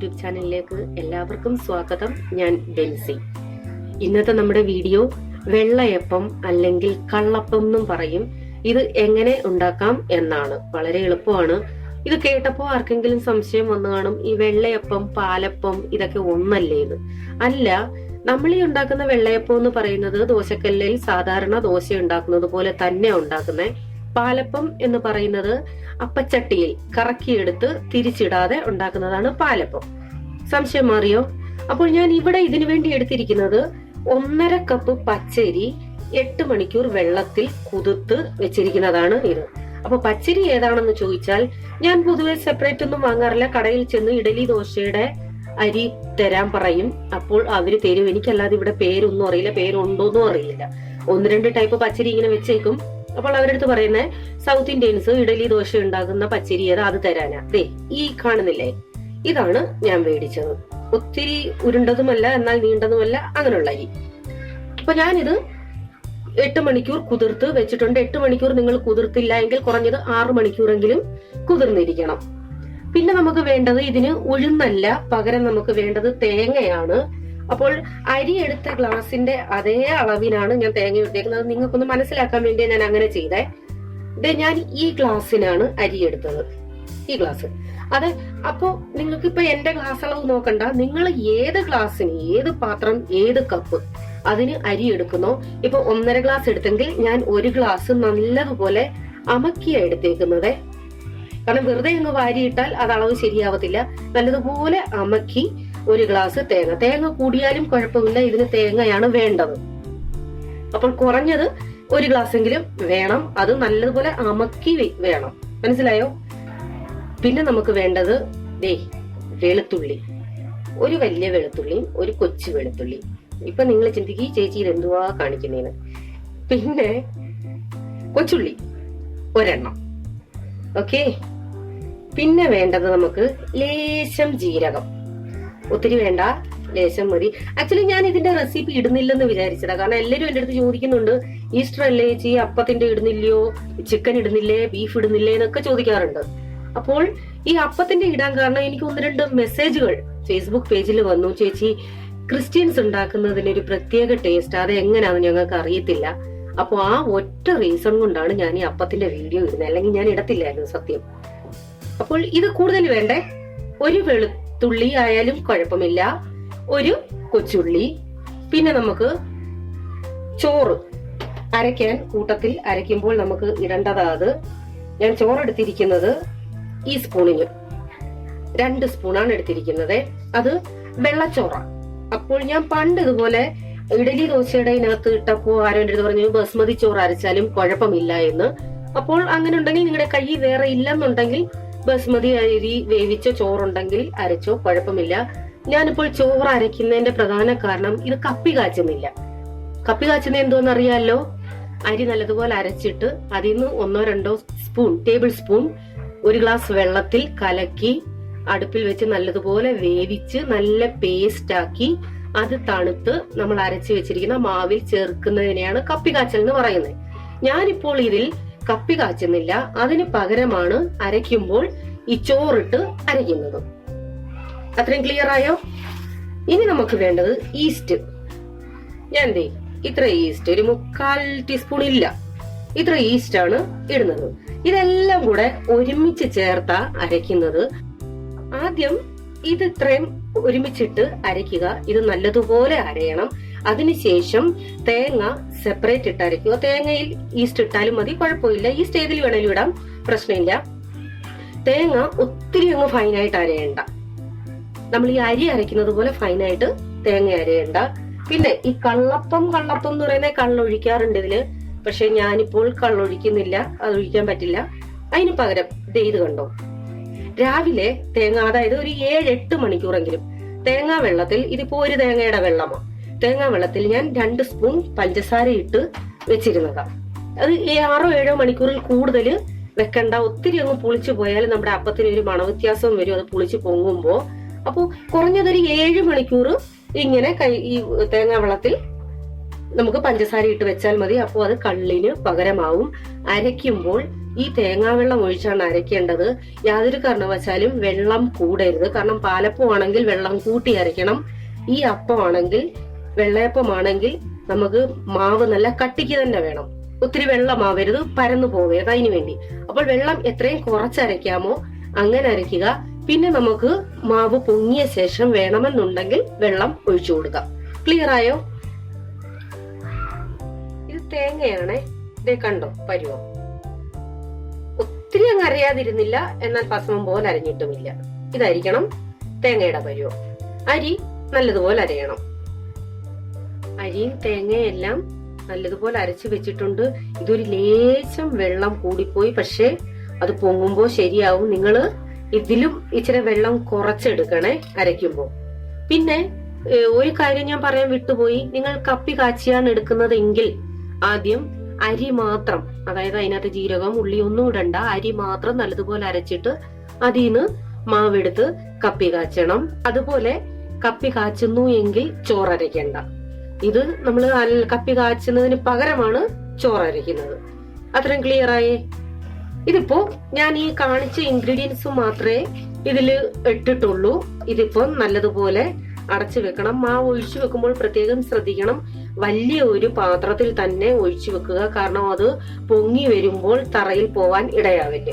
YouTube ചാനലിലേക്ക് എല്ലാവർക്കും സ്വാഗതം. ഞാൻ ബെൻസി ഇന്നത്തെ നമ്മുടെ വീഡിയോ വെള്ളയപ്പം അല്ലെങ്കിൽ കള്ളപ്പം എന്നും പറയും. ഇത് എങ്ങനെ ഉണ്ടാക്കാം എന്നാണ്. വളരെ എളുപ്പമാണ്. ഇത് കേട്ടപ്പോൾ ആർക്കെങ്കിലും സംശയം വന്നു കാണും ഈ വെള്ളയപ്പം പാലപ്പം ഇതൊക്കെ ഒന്നല്ലേ ഇത്? അല്ല നമ്മൾ ഈ ഉണ്ടാക്കുന്ന വെള്ളയപ്പം എന്ന് പറയുന്നത് ദോശക്കല്ലിൽ സാധാരണ ദോശ ഉണ്ടാക്കുന്നത് പോലെ തന്നെ ഉണ്ടാക്കുന്നത് പാലപ്പം എന്ന് പറയുന്നത് അപ്പച്ചട്ടിയിൽ കറക്കിയെടുത്ത് തിരിച്ചിടാതെ ഉണ്ടാക്കുന്നതാണ് പാലപ്പം. സംശയം മാറിയോ? അപ്പോൾ ഞാൻ ഇവിടെ ഇതിനു വേണ്ടി എടുത്തിരിക്കുന്നത് ഒന്നര കപ്പ് പച്ചരി എട്ട് മണിക്കൂർ വെള്ളത്തിൽ കുതിർത്ത് വെച്ചിരിക്കുന്നതാണ് ഇത്. അപ്പൊ പച്ചരി ഏതാണെന്ന് ചോദിച്ചാൽ ഞാൻ പൊതുവെ സെപ്പറേറ്റ് ഒന്നും വാങ്ങാറില്ല. കടയിൽ ചെന്ന് ഇഡലി ദോശയുടെ അരി തരാൻ പറയും. അപ്പോൾ അവർ തരും. എനിക്കല്ലാതെ ഇവിടെ പേരൊന്നും അറിയില്ല. പേരുണ്ടോന്നും അറിയില്ല. ഒന്ന് രണ്ട് ടൈപ്പ് പച്ചരി ഇങ്ങനെ വെച്ചേക്കും. അപ്പോൾ അവരുടെ അടുത്ത് പറയുന്നത് സൗത്ത് ഇന്ത്യൻസ് ഇഡലി ദോശ ഉണ്ടാക്കുന്ന പച്ചരി ഏതാ? അത് തരാനാ. ദേ ഈ കാണുന്നില്ലേ? ഇതാണ് ഞാൻ മേടിച്ചത്. ഒത്തിരി ഉരുണ്ടതുമല്ല എന്നാൽ നീണ്ടതുമല്ല അങ്ങനെയുള്ള അരി. അപ്പൊ ഞാനിത് എട്ട് മണിക്കൂർ കുതിർത്ത് വെച്ചിട്ടുണ്ട്. എട്ട് മണിക്കൂർ നിങ്ങൾ കുതിർത്തില്ല എങ്കിൽ കുറഞ്ഞത് ആറു മണിക്കൂറെങ്കിലും കുതിർന്നിരിക്കണം. പിന്നെ നമുക്ക് വേണ്ടത് ഇതിന് ഉഴുന്നല്ല. പകരം നമുക്ക് വേണ്ടത് തേങ്ങയാണ്. അപ്പോൾ അരി എടുത്ത ഗ്ലാസിന്റെ അതേ അളവിനാണ് ഞാൻ തേങ്ങ എടുത്തേക്കുന്നത് നിങ്ങൾക്കൊന്ന് മനസ്സിലാക്കാൻ വേണ്ടി ഞാൻ അങ്ങനെ ചെയ്തേ. ഇത് ഞാൻ ഈ ഗ്ലാസ്സിനാണ് അരി എടുത്തത്. ഈ ഗ്ലാസ്. അതെ അപ്പോ നിങ്ങൾക്ക് ഇപ്പൊ എന്റെ ഗ്ലാസ് അളവ് നോക്കണ്ട. നിങ്ങൾ ഏത് ഗ്ലാസ്സിന് ഏത് പാത്രം ഏത് കപ്പ് അതിന് അരി എടുക്കുന്നോ? ഇപ്പൊ ഒന്നര ഗ്ലാസ് എടുത്തെങ്കിൽ ഞാൻ ഒരു ഗ്ലാസ് നല്ലതുപോലെ അമക്കിയ എടുത്തേക്കുന്നത്. കാരണം വെറുതെ അങ്ങ് വാരിയിട്ടാൽ അത് അളവ് ശരിയാവത്തില്ല. നല്ലതുപോലെ അമക്കി ഒരു ഗ്ലാസ് തേങ്ങ. തേങ്ങ കൂടിയാലും കുഴപ്പമില്ല. ഇതിന് തേങ്ങയാണ് വേണ്ടത്. അപ്പോൾ കുറഞ്ഞത് ഒരു ഗ്ലാസ് എങ്കിലും വേണം. അത് നല്ലതുപോലെ അമക്കി വേണം. മനസ്സിലായോ? പിന്നെ നമുക്ക് വേണ്ടത് ദേ വെളുത്തുള്ളി. ഒരു വലിയ വെളുത്തുള്ളി ഒരു കൊച്ചു വെളുത്തുള്ളി. ഇപ്പൊ നിങ്ങൾ ചിന്തിക്കുക ചേച്ചി ഇത് എന്തുവാ കാണിക്കുന്നതിന് പിന്നെ കൊച്ചുള്ളി ഒരെണ്ണം. ഓക്കെ? പിന്നെ വേണ്ടത് നമുക്ക് ലേശം ജീരകം. ഒത്തിരി വേണ്ട. ലേശം മതി. ആക്ച്വലി ഞാൻ ഇതിന്റെ റെസിപ്പി ഇടുന്നില്ലെന്ന് വിചാരിച്ചതാ. കാരണം എല്ലാവരും എന്റെ അടുത്ത് ചോദിക്കുന്നുണ്ട് ഈസ്റ്റർ അല്ലേ ചേച്ചി? അപ്പത്തിന്റെ ഇടുന്നില്ലയോ? ചിക്കൻ ഇടുന്നില്ലേ? ബീഫ് ഇടുന്നില്ലേ? എന്നൊക്കെ ചോദിക്കാറുണ്ട്. അപ്പോൾ ഈ അപ്പത്തിന്റെ ഇടാൻ കാരണം എനിക്ക് ഒന്ന് രണ്ട് മെസ്സേജുകൾ ഫേസ്ബുക്ക് പേജിൽ വന്നു. ചേച്ചി ക്രിസ്ത്യൻസ് ഉണ്ടാക്കുന്നതിന് ഒരു പ്രത്യേക ടേസ്റ്റ് അത് എങ്ങനെയാണെന്ന് ഞങ്ങൾക്ക് അറിയത്തില്ല. അപ്പോൾ ആ ഒറ്റ റീസൺ കൊണ്ടാണ് ഞാൻ ഈ അപ്പത്തിന്റെ വീഡിയോ ഇടുന്നത്. അല്ലെങ്കിൽ ഞാൻ ഇടത്തില്ലായിരുന്നു സത്യം. അപ്പോൾ ഇത് കൂടുതൽ വേണ്ടേ? ഒരു വെളുത്തുള്ളി ആയാലും കുഴപ്പമില്ല. ഒരു കൊച്ചുള്ളി. പിന്നെ നമുക്ക് ചോറ്. അരയ്ക്കാൻ കൂട്ടത്തിൽ അരയ്ക്കുമ്പോൾ നമുക്ക് ഇടേണ്ടതാത് ഞാൻ ചോറെടുത്തിരിക്കുന്നത് ഈ സ്പൂണിന്. രണ്ട് സ്പൂണാണ് എടുത്തിരിക്കുന്നത്. അത് വെള്ളച്ചോറ. അപ്പോൾ ഞാൻ പണ്ട് ഇതുപോലെ ഇഡലി ദോശയുടെ ഇതിനകത്ത് ഇട്ടപ്പോ ആരോ അടുത്ത് പറഞ്ഞു ബസ്മതി ചോറ് അരച്ചാലും കുഴപ്പമില്ല എന്ന്. അപ്പോൾ അങ്ങനെ ഉണ്ടെങ്കിൽ നിങ്ങളുടെ കൈ വേറെ ഇല്ലെന്നുണ്ടെങ്കിൽ ബസ്മതി അരി വേവിച്ച ചോറുണ്ടെങ്കിൽ അരച്ചോ കുഴപ്പമില്ല. ഞാനിപ്പോൾ ചോറ് അരയ്ക്കുന്നതിന്റെ പ്രധാന കാരണം ഇത് കപ്പി കാച്ചുന്നില്ല. കപ്പി കാച്ചുന്ന എന്തോന്ന് അറിയാലോ അരി നല്ലതുപോലെ അരച്ചിട്ട് അതിൽ നിന്ന് ഒന്നോ രണ്ടോ സ്പൂൺ ടേബിൾ സ്പൂൺ ഒരു ഗ്ലാസ് വെള്ളത്തിൽ കലക്കി അടുപ്പിൽ വെച്ച് നല്ലതുപോലെ വേവിച്ച് നല്ല പേസ്റ്റ് ആക്കി അത് തണുത്ത് നമ്മൾ അരച്ചു വെച്ചിരിക്കുന്ന മാവിൽ ചേർക്കുന്നതിനെയാണ് കപ്പി കാച്ചൽ എന്ന് പറയുന്നത്. ഞാനിപ്പോൾ ഇതിൽ കപ്പി കാച്ചുന്നില്ല. അതിന് പകരമാണ് അരയ്ക്കുമ്പോൾ ഈ ചോറിട്ട് അരയ്ക്കുന്നത്. അത്രയും ക്ലിയർ ആയോ? ഇനി നമുക്ക് വേണ്ടത് ഈസ്റ്റ് ഞാൻ എന്തേ ഇത്ര ഈസ്റ്റ് ഒരു മുക്കാൽ ടീസ്പൂൺ ഇല്ല. ഇത്ര ഈസ്റ്റ് ആണ് ഇടുന്നത്. ഇതെല്ലാം കൂടെ ഒരുമിച്ച് ചേർത്ത അരയ്ക്കുന്നത്. ആദ്യം ഇത് ഇത്രയും ഒരുമിച്ചിട്ട് അരയ്ക്കുക. ഇത് നല്ലതുപോലെ അരയണം. അതിനുശേഷം തേങ്ങ സെപ്പറേറ്റ് ഇട്ടായിരിക്കും. തേങ്ങയിൽ ഈസ്റ്റ് ഇട്ടാലും മതി കുഴപ്പമില്ല. ഈസ്റ്റ് ഏതിൽ വേണേലും ഇടാം പ്രശ്നമില്ല. തേങ്ങ ഒത്തിരി അങ്ങ് ഫൈനായിട്ട് അരയണ്ട. നമ്മൾ ഈ അരി അരയ്ക്കുന്നത് പോലെ ഫൈനായിട്ട് തേങ്ങ അരയണ്ട. പിന്നെ ഈ കള്ളപ്പം കള്ളപ്പം എന്ന് പറയുന്നത് കള്ളൊഴിക്കാറുണ്ട് ഇതിൽ. പക്ഷെ ഞാനിപ്പോൾ കള്ളൊഴിക്കുന്നില്ല അത് ഒഴിക്കാൻ പറ്റില്ല. അതിന് പകരം ഇത് കണ്ടോ? രാവിലെ തേങ്ങ അതായത് ഒരു ഏഴ് എട്ട് മണിക്കൂറെങ്കിലും തേങ്ങാ വെള്ളത്തിൽ ഇതിപ്പോ ഒരു തേങ്ങയുടെ വെള്ളമാണ് തേങ്ങാ വെള്ളത്തിൽ ഞാൻ രണ്ട് സ്പൂൺ പഞ്ചസാര ഇട്ട് വെച്ചിരുന്നതാണ് അത് ഈ ആറോ ഏഴോ മണിക്കൂറിൽ കൂടുതൽ വെക്കണ്ട. ഒത്തിരി അങ്ങ് പുളിച്ചു പോയാൽ നമ്മുടെ അപ്പത്തിന് ഒരു മണവ്യത്യാസം വരും. അത് പുളിച്ചു പൊങ്ങുമ്പോൾ അപ്പോൾ കുറഞ്ഞതൊരു ഏഴ് മണിക്കൂർ ഇങ്ങനെ കൈ ഈ തേങ്ങാ വെള്ളത്തിൽ നമുക്ക് പഞ്ചസാര ഇട്ട് വെച്ചാൽ മതി. അപ്പോൾ അത് കള്ളിന് പകരമാവും. അരയ്ക്കുമ്പോൾ ഈ തേങ്ങാവെള്ളം ഒഴിച്ചാണ് അരയ്ക്കേണ്ടത്. യാതൊരു കാരണവശാലും വെള്ളം കൂടരുത്. കാരണം പാലപ്പമാണെങ്കിൽ വെള്ളം കൂട്ടി അരയ്ക്കണം. ഈ അപ്പമാണെങ്കിൽ വെള്ളയപ്പമാണെങ്കിൽ നമുക്ക് മാവ് നല്ല കട്ടിക്ക് തന്നെ വേണം. ഒത്തിരി വെള്ളമാവരുത് പരന്നു പോവരുത് അതിനു വേണ്ടി. അപ്പോൾ വെള്ളം എത്രയും കുറച്ചരയ്ക്കാമോ അങ്ങനെ അരയ്ക്കുക. പിന്നെ നമുക്ക് മാവ് പൊങ്ങിയ ശേഷം വേണമെന്നുണ്ടെങ്കിൽ വെള്ളം ഒഴിച്ചു കൊടുക്കാം. ക്ലിയർ ആയോ? ഇത് തേങ്ങയാണ്. ഇതേ കണ്ടോ പരുവം. ഒത്തിരി അങ്ങ് അറിയാതിരുന്നില്ല എന്നാൽ പസമം പോലെ അരഞ്ഞിട്ടുമില്ല. ഇതായിരിക്കണം തേങ്ങയുടെ പരുവം. അരി നല്ലതുപോലെ അരയണം. അരിയും തേങ്ങയെല്ലാം നല്ലതുപോലെ അരച്ചു വെച്ചിട്ടുണ്ട്. ഇതൊരു ലേശം വെള്ളം കൂടിപ്പോയി. പക്ഷേ അത് പൊങ്ങുമ്പോൾ ശരിയാവും. നിങ്ങൾ ഇതിലും ഇച്ചിരി വെള്ളം കുറച്ചെടുക്കണേ അരയ്ക്കുമ്പോൾ പിന്നെ ഒരു കാര്യം ഞാൻ പറയാൻ വിട്ടുപോയി. നിങ്ങൾ കപ്പി കാച്ചിയാണ് എടുക്കുന്നതെങ്കിൽ ആദ്യം അരി മാത്രം അതായത് അതിനകത്ത് ജീരകം ഉള്ളി ഒന്നും ഇടണ്ട. അരി മാത്രം നല്ലതുപോലെ അരച്ചിട്ട് അതിൽ നിന്ന് മാവെടുത്ത് കപ്പി കാച്ചണം. അതുപോലെ കപ്പി കാച്ചുന്നു എങ്കിൽ ചോറരയ്ക്കണ്ട. ഇത് നമ്മൾ കപ്പി കാച്ചുന്നതിന് പകരമാണ് ചോറരയ്ക്കുന്നത് അത്രയും ക്ലിയർ ആയേ? ഇതിപ്പോ ഞാൻ ഈ കാണിച്ച ഇൻഗ്രീഡിയൻസ് മാത്രമേ ഇതിൽ ഇട്ടിട്ടുള്ളൂ. ഇതിപ്പോ നല്ലതുപോലെ അടച്ചു വെക്കണം. മാവ് ഒഴിച്ചു വെക്കുമ്പോൾ പ്രത്യേകം ശ്രദ്ധിക്കണം. വലിയ ഒരു പാത്രത്തിൽ തന്നെ ഒഴിച്ചു വെക്കുക. കാരണം അത് പൊങ്ങി വരുമ്പോൾ തറയിൽ പോവാൻ ഇടയാവില്ല.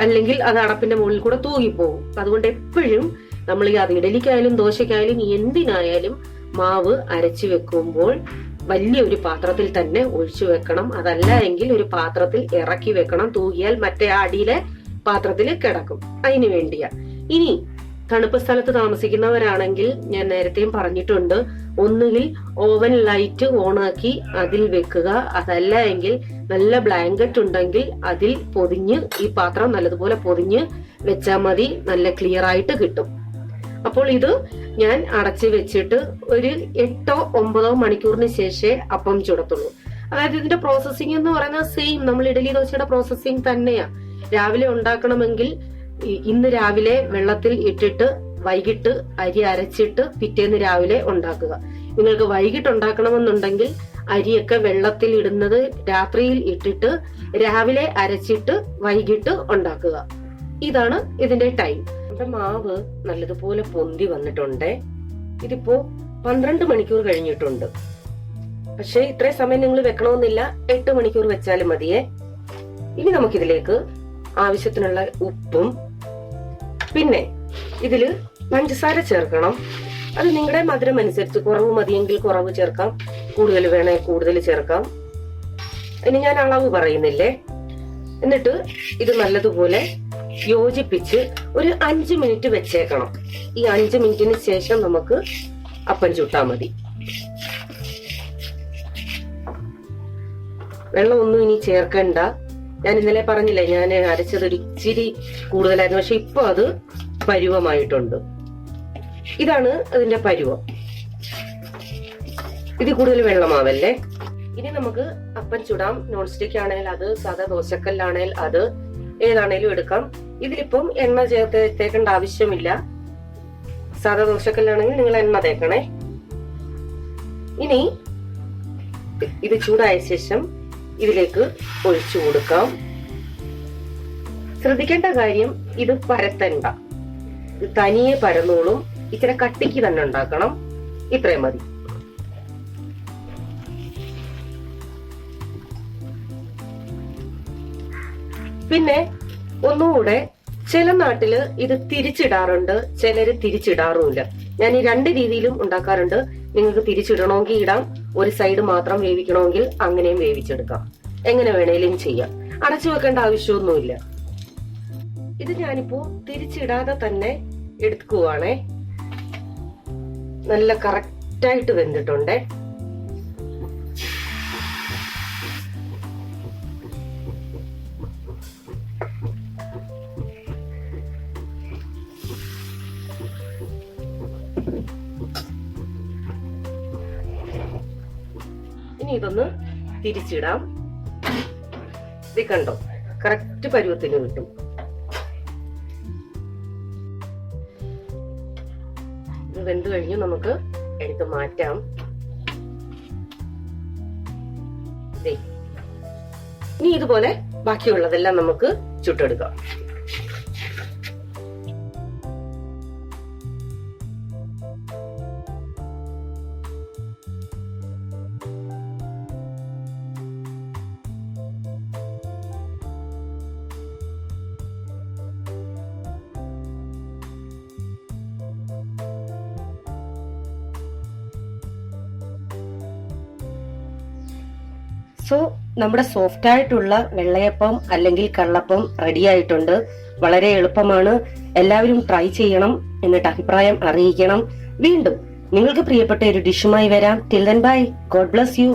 അല്ലെങ്കിൽ അത് അടപ്പിന്റെ മുകളിൽ കൂടെ തൂങ്ങിപ്പോകും അതുകൊണ്ട് എപ്പോഴും നമ്മൾ ഈ അത് ഇഡലിക്കായാലും ദോശയ്ക്കായാലും എന്തിനായാലും മാവ് അരച്ചു വെക്കുമ്പോൾ വലിയൊരു പാത്രത്തിൽ തന്നെ ഒഴിച്ചു വെക്കണം. അതല്ല എങ്കിൽ ഒരു പാത്രത്തിൽ ഇറക്കി വെക്കണം. തൂകിയാൽ മറ്റേ അടിയിലെ പാത്രത്തിൽ കിടക്കും. അതിനു വേണ്ടിയാ. ഇനി തണുപ്പ് സ്ഥലത്ത് താമസിക്കുന്നവരാണെങ്കിൽ ഞാൻ നേരത്തെയും പറഞ്ഞിട്ടുണ്ട് ഒന്നുകിൽ ഓവൻ ലൈറ്റ് ഓണാക്കി അതിൽ വെക്കുക. അതല്ല എങ്കിൽ നല്ല ബ്ലാങ്കറ്റ് ഉണ്ടെങ്കിൽ അതിൽ പൊതിഞ്ഞ് ഈ പാത്രം നല്ലതുപോലെ പൊതിഞ്ഞ് വെച്ചാൽ മതി. നല്ല ക്ലിയർ ആയിട്ട് കിട്ടും. അപ്പോൾ ഇത് ഞാൻ അടച്ചു വെച്ചിട്ട് ഒരു എട്ടോ ഒമ്പതോ മണിക്കൂറിന് ശേഷമേ അപ്പം ചുടത്തുള്ളൂ. അതായത് ഇതിന്റെ പ്രോസസ്സിംഗ് എന്ന് പറയുന്നത് സെയിം നമ്മൾ ഇഡലി ദോശയുടെ പ്രോസസ്സിംഗ് തന്നെയാ. രാവിലെ ഉണ്ടാക്കണമെങ്കിൽ ഇന്ന് രാവിലെ വെള്ളത്തിൽ ഇട്ടിട്ട് വൈകിട്ട് അരി അരച്ചിട്ട് പിറ്റേന്ന് രാവിലെ ഉണ്ടാക്കുക. നിങ്ങൾക്ക് വൈകിട്ട് ഉണ്ടാക്കണമെന്നുണ്ടെങ്കിൽ അരിയൊക്കെ വെള്ളത്തിൽ ഇടുന്നത് രാത്രിയിൽ ഇട്ടിട്ട് രാവിലെ അരച്ചിട്ട് വൈകിട്ട് ഉണ്ടാക്കുക. ഇതാണ് ഇതിന്റെ ടൈം നമ്മുടെ മാവ് നല്ലതുപോലെ പൊന്തി വന്നിട്ടുണ്ട്. ഇതിപ്പോ പന്ത്രണ്ട് മണിക്കൂർ കഴിഞ്ഞിട്ടുണ്ട്. പക്ഷെ ഇത്രയും സമയം നിങ്ങൾ വെക്കണമെന്നില്ല. എട്ട് മണിക്കൂർ വെച്ചാലും മതിയേ. ഇനി നമുക്കിതിലേക്ക് ആവശ്യത്തിനുള്ള ഉപ്പും പിന്നെ ഇതിൽ പഞ്ചസാര ചേർക്കണം. അത് നിങ്ങളുടെ മധുരം അനുസരിച്ച് കുറവ് മതിയെങ്കിൽ കുറവ് ചേർക്കാം. കൂടുതൽ വേണേ കൂടുതൽ ചേർക്കാം. ഇനി ഞാൻ അളവ് പറയുന്നില്ലേ? എന്നിട്ട് ഇത് നല്ലതുപോലെ യോജിപ്പിച്ച് ഒരു അഞ്ച് മിനിറ്റ് വെച്ചേക്കണം. ഈ അഞ്ച് മിനിറ്റിന് ശേഷം നമുക്ക് അപ്പം ചുട്ടാ മതി. വെള്ളമൊന്നും ഇനി ചേർക്കണ്ട. ഞാൻ ഇന്നലെ പറഞ്ഞില്ലേ ഞാൻ അരച്ചത് ഒരു ഇച്ചിരി കൂടുതലായിരുന്നു. പക്ഷെ ഇപ്പൊ അത് പരുവമായിട്ടുണ്ട്. ഇതാണ് അതിന്റെ പരുവം. ഇത് കൂടുതൽ വെള്ളമാവല്ലേ? ഇനി നമുക്ക് അപ്പം ചുടാം. നോൺ സ്റ്റിക്ക് ആണെങ്കിൽ അത് സാധാ ദോശക്കല്ലാണെങ്കിൽ അത് ഏതാണേലും എടുക്കാം. ഇതിലിപ്പം എണ്ണ ചേർത്ത് തേക്കേണ്ട ആവശ്യമില്ല. സാധാ ദോശക്കല്ലാണെങ്കിൽ നിങ്ങൾ എണ്ണ തേക്കണേ. ഇനി ഇത് ചൂടായ ശേഷം ഇതിലേക്ക് ഒഴിച്ചു കൊടുക്കാം. ശ്രദ്ധിക്കേണ്ട കാര്യം ഇത് പരത്തണ്ട. തനിയെ പരന്നോളും. ഇച്ചിരി കട്ടിക്ക് തന്നെ ഉണ്ടാക്കണം. ഇത്രയും മതി. പിന്നെ ഒന്നുകൂടെ ചില നാട്ടിൽ ഇത് തിരിച്ചിടാറുണ്ട് ചിലര് തിരിച്ചിടാറുമില്ല. ഞാൻ ഈ രണ്ട് രീതിയിലും ഉണ്ടാക്കാറുണ്ട്. നിങ്ങൾക്ക് തിരിച്ചിടണമെങ്കിൽ ഇടാം ഒരു സൈഡ് മാത്രം വേവിക്കണമെങ്കിൽ അങ്ങനെയും വേവിച്ചെടുക്കാം. എങ്ങനെ വേണേലും ചെയ്യാം. അടച്ചു വെക്കേണ്ട ആവശ്യമൊന്നുമില്ല. ഇത് ഞാനിപ്പോ തിരിച്ചിടാതെ തന്നെ എടുക്കുവാണേ. നല്ല കറക്റ്റായിട്ട് വെന്തിട്ടുണ്ടേ. ഇനി ഇതൊന്ന് തിരിച്ചിടാം. ഇത് കണ്ടോ? കറക്റ്റ് പരുവത്തിന് കിട്ടും. ഇത് വെന്ത് നമുക്ക് എടുത്ത് മാറ്റാം. ഇനി ഇതുപോലെ ബാക്കിയുള്ളതെല്ലാം നമുക്ക് ചുട്ടെടുക്കാം. സോ നമ്മുടെ സോഫ്റ്റ് ആയിട്ടുള്ള വെള്ളയപ്പം അല്ലെങ്കിൽ കള്ളപ്പം റെഡി ആയിട്ടുണ്ട്. വളരെ എളുപ്പമാണ്. എല്ലാവരും ട്രൈ ചെയ്യണം എന്നിട്ട് അഭിപ്രായം അറിയിക്കണം. വീണ്ടും നിങ്ങൾക്ക് പ്രിയപ്പെട്ട ഒരു ഡിഷുമായി വരാം. Till then bye God bless you